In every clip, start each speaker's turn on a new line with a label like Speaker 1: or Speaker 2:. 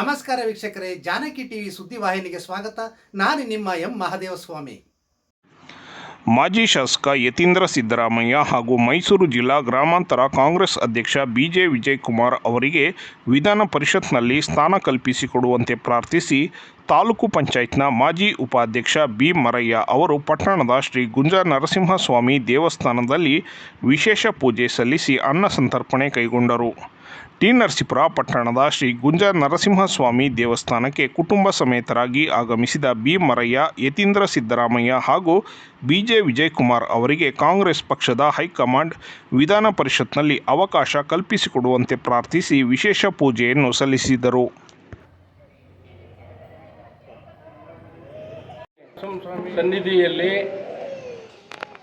Speaker 1: ನಮಸ್ಕಾರ ವೀಕ್ಷಕರೇ, ಜಾನಕಿ ಟಿವಿ ಸುದ್ದಿವಾಹಿನಿಗೆ ಸ್ವಾಗತ. ನಾನು ನಿಮ್ಮ ಎಂ ಮಹದೇವಸ್ವಾಮಿ.
Speaker 2: ಮಾಜಿ ಶಾಸಕ ಯತೀಂದ್ರ ಸಿದ್ದರಾಮಯ್ಯ ಹಾಗೂ ಮೈಸೂರು ಜಿಲ್ಲಾ ಗ್ರಾಮಾಂತರ ಕಾಂಗ್ರೆಸ್ ಅಧ್ಯಕ್ಷ ಬಿ ಬಿಜೆ ವಿಜಯಕುಮಾರ್ ಅವರಿಗೆ ವಿಧಾನ ಪರಿಷತ್ನಲ್ಲಿ ಸ್ಥಾನ ಕಲ್ಪಿಸಿಕೊಡುವಂತೆ ಪ್ರಾರ್ಥಿಸಿ ತಾಲೂಕು ಪಂಚಾಯತ್ನ ಮಾಜಿ ಉಪಾಧ್ಯಕ್ಷ ಬಿ ಮರಯ್ಯ ಅವರು ಪಟ್ಟಣದ ಶ್ರೀ ಗುಂಜ ನರಸಿಂಹಸ್ವಾಮಿ ದೇವಸ್ಥಾನದಲ್ಲಿ ವಿಶೇಷ ಪೂಜೆ ಸಲ್ಲಿಸಿ ಅನ್ನ ಸಂತರ್ಪಣೆ ಕೈಗೊಂಡರು. ಟಿ ನರಸೀಪುರ ಪಟ್ಟಣದ ಶ್ರೀ ಗುಂಜ ನರಸಿಂಹಸ್ವಾಮಿ ದೇವಸ್ಥಾನಕ್ಕೆ ಕುಟುಂಬ ಸಮೇತರಾಗಿ ಆಗಮಿಸಿದ ಬಿ ಮರಯ್ಯ, ಯತೀಂದ್ರ ಸಿದ್ದರಾಮಯ್ಯ ಹಾಗೂ ಬಿಜೆ ವಿಜಯಕುಮಾರ್ ಅವರಿಗೆ ಕಾಂಗ್ರೆಸ್ ಪಕ್ಷದ ಹೈಕಮಾಂಡ್ ವಿಧಾನ ಪರಿಷತ್ನಲ್ಲಿ ಅವಕಾಶ ಕಲ್ಪಿಸಿಕೊಡುವಂತೆ ಪ್ರಾರ್ಥಿಸಿ ವಿಶೇಷ ಪೂಜೆಯನ್ನು ಸಲ್ಲಿಸಿದರು.
Speaker 3: ಸನ್ನಿಧಿಯಲ್ಲಿ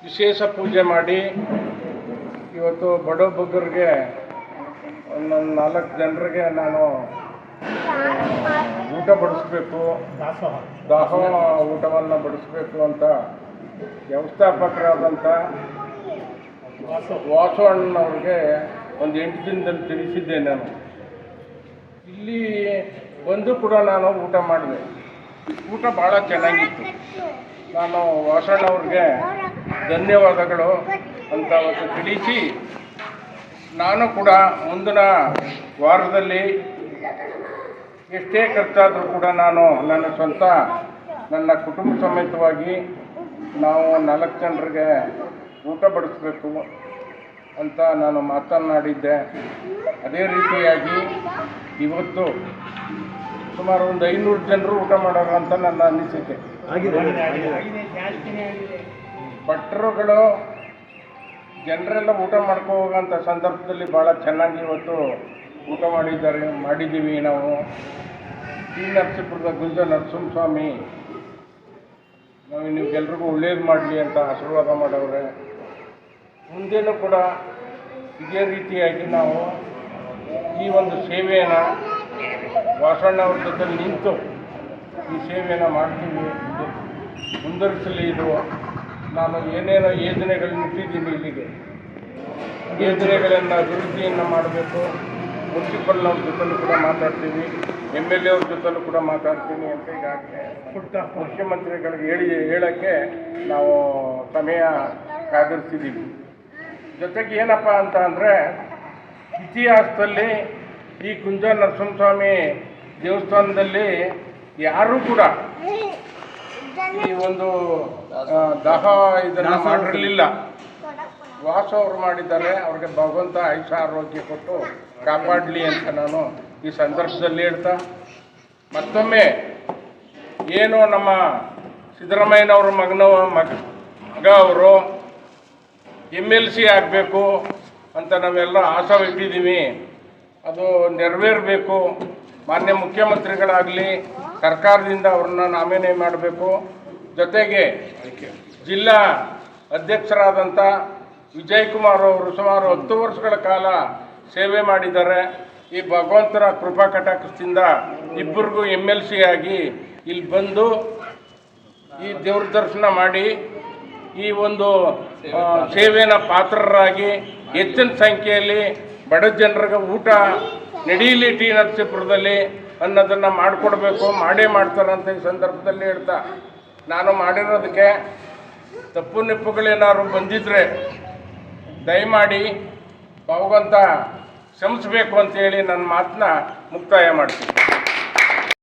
Speaker 3: ವಿಶೇಷ ಪೂಜೆ ಮಾಡಿ ಇವತ್ತು ಬಡ ಒಂದೊಂದು ನಾಲ್ಕು ಜನರಿಗೆ ನಾನು ಊಟ ಬಡಿಸ್ಬೇಕು. ದಾಹ ಊಟವನ್ನು ಬಡಿಸ್ಬೇಕು ಅಂತ ವ್ಯವಸ್ಥಾಪಕರಾದಂಥ ವಾಸು ಅಣ್ಣವ್ರಿಗೆ ಒಂದು ಎಂಟು ದಿನದಲ್ಲಿ ತಿಳಿಸಿದ್ದೆ ನಾನು. ಇಲ್ಲಿ ಬಂದು ಕೂಡ ನಾನು ಊಟ ಮಾಡಿದೆ. ಊಟ ಭಾಳ ಚೆನ್ನಾಗಿತ್ತು. ನಾನು ವಾಸಣ್ಣವ್ರಿಗೆ ಧನ್ಯವಾದಗಳು ಅಂತ ಅವತ್ತು ತಿಳಿಸಿ ನಾನು ಕೂಡ ಮುಂದಿನ ವಾರದಲ್ಲಿ ಎಷ್ಟೇ ಖರ್ಚಾದರೂ ಕೂಡ ನಾನು ನನ್ನ ಸ್ವಂತ ನನ್ನ ಕುಟುಂಬ ಸಮೇತವಾಗಿ ನಾವು ನಾಲ್ಕು ಜನರಿಗೆ ಊಟ ಬಡಿಸ್ಬೇಕು ಅಂತ ನಾನು ಮಾತನಾಡಿದ್ದೆ. ಅದೇ ರೀತಿಯಾಗಿ ಇವತ್ತು ಸುಮಾರು ಒಂದು ಐನೂರು ಜನರು ಊಟ ಮಾಡೋರು ಅಂತ ನನ್ನ ಅನಿಸಿಕೆ. ಭಟ್ರುಗಳು ಜನರೆಲ್ಲ ಊಟ ಮಾಡ್ಕೋ ಹೋಗೋಂಥ ಸಂದರ್ಭದಲ್ಲಿ ಭಾಳ ಚೆನ್ನಾಗಿ ಇವತ್ತು ಊಟ ಮಾಡಿದ್ದಾರೆ, ಮಾಡಿದ್ದೀವಿ ನಾವು. ಟಿ. ನರಸೀಪುರದ ಗುಂಜ ನರಸಿಂಹಸ್ವಾಮಿ. ನಾವು ನಿಮ್ಗೆಲ್ರಿಗೂ ಒಳ್ಳೇದು ಮಾಡಲಿ ಅಂತ ಆಶೀರ್ವಾದ ಮಾಡವ್ರೆ. ಮುಂದೇನೂ ಕೂಡ ಇದೇ ರೀತಿಯಾಗಿ ನಾವು ಈ ಒಂದು ಸೇವೆಯನ್ನು ವಾಸಣ್ಣ ಅವ್ರ ಜೊತೆ ನಿಂತು ಈ ಸೇವೆಯನ್ನು ಮಾಡ್ತೀವಿ. ಮುಂದುವರಿಸಲಿ ಇದು. ನಾನು ಏನೇನೋ ಯೋಜನೆಗಳನ್ನ ಇಟ್ಟಿದ್ದೀನಿ ಇಲ್ಲಿಗೆ. ಯೋಜನೆಗಳನ್ನು ಅಭಿವೃದ್ಧಿಯನ್ನು ಮಾಡಬೇಕು. ಮುನ್ಸಿಪಲ್ನವ್ರ ಜೊತೆಲೂ ಕೂಡ ಮಾತಾಡ್ತೀನಿ ಎಂ ಎಲ್ ಎ ಅವ್ರ ಜೊತೆಲೂ ಕೂಡ ಮಾತಾಡ್ತೀನಿ ಅಂತ ಈಗಾಗಲೇ ಮುಖ್ಯಮಂತ್ರಿಗಳಿಗೆ ಹೇಳಿ, ಹೇಳೋಕ್ಕೆ ನಾವು ಸಮಯ ಕಾದಿರ್ತಿದ್ದೀವಿ ಜೊತೆಗೆ ಏನಪ್ಪ ಅಂತ ಅಂದರೆ, ಇತಿಹಾಸದಲ್ಲಿ ಈ ಕುಂಜ ನರಸಿಂಹಸ್ವಾಮಿ ದೇವಸ್ಥಾನದಲ್ಲಿ ಯಾರೂ ಕೂಡ ಈ ಒಂದು ದಹ ಇದನ್ನು ಮಾಡಿರಲಿಲ್ಲ. ವಾಸ ಅವರು ಮಾಡಿದ್ದಾರೆ ಅವ್ರಿಗೆ ಭಗವಂತ ಆಯುಷ ಆರೋಗ್ಯ ಕೊಟ್ಟು ಕಾಪಾಡಲಿ ಅಂತ ನಾನು ಈ ಸಂದರ್ಭದಲ್ಲಿ ಹೇಳ್ತಾ ಮತ್ತೊಮ್ಮೆ ಏನು ನಮ್ಮ ಸಿದ್ದರಾಮಯ್ಯನವ್ರ ಮಗನ ಮಗ ಮಗ ಅವರು ಎಂ ಎಲ್ ಸಿ ಆಗಬೇಕು ಅಂತ ನಾವೆಲ್ಲ ಆಸೆ ಇಟ್ಟಿದ್ದೀವಿ ಅದು ನೆರವೇರಬೇಕು. ಮಾನ್ಯ ಮುಖ್ಯಮಂತ್ರಿಗಳಾಗಲಿ ಸರ್ಕಾರದಿಂದ ಅವ್ರನ್ನ ನಾಮಿನೇ ಮಾಡಬೇಕು. ಜೊತೆಗೆ ಜಿಲ್ಲಾ ಅಧ್ಯಕ್ಷರಾದಂಥ ವಿಜಯಕುಮಾರ್ ಅವರು ಸುಮಾರು ಹತ್ತು ವರ್ಷಗಳ ಕಾಲ ಸೇವೆ ಮಾಡಿದ್ದಾರೆ. ಈ ಭಗವಂತನ ಕೃಪಾ ಕಟಾಕ್ಷದಿಂದ ಇಬ್ಬರಿಗೂ ಎಂ ಎಲ್ ಸಿ ಆಗಿ ಇಲ್ಲಿ ಬಂದು ಈ ದೇವ್ರ ದರ್ಶನ ಮಾಡಿ ಈ ಒಂದು ಸೇವೆನ ಪಾತ್ರರಾಗಿ ಹೆಚ್ಚಿನ ಸಂಖ್ಯೆಯಲ್ಲಿ ಬಡ ಜನರಿಗೆ ಊಟ ನಡೀಲಿ ಟಿ ನರಸೀಪುರದಲ್ಲಿ ಅನ್ನೋದನ್ನು ಮಾಡಿಕೊಡ್ಬೇಕು, ಮಾಡೇ ಮಾಡ್ತಾರೆ ಅಂತ ಈ ಸಂದರ್ಭದಲ್ಲಿ ಹೇಳ್ತಾ ನಾನು ಮಾಡಿರೋದಕ್ಕೆ ತಪ್ಪು ನೆಪ್ಪುಗಳೇನಾದ್ರು ಬಂದಿದ್ದರೆ ದಯಮಾಡಿ ಅವಗಂತ ಕ್ಷಮಿಸ್ಬೇಕು ಅಂತೇಳಿ ನನ್ನ ಮಾತನ್ನ ಮುಕ್ತಾಯ ಮಾಡ್ತೀನಿ.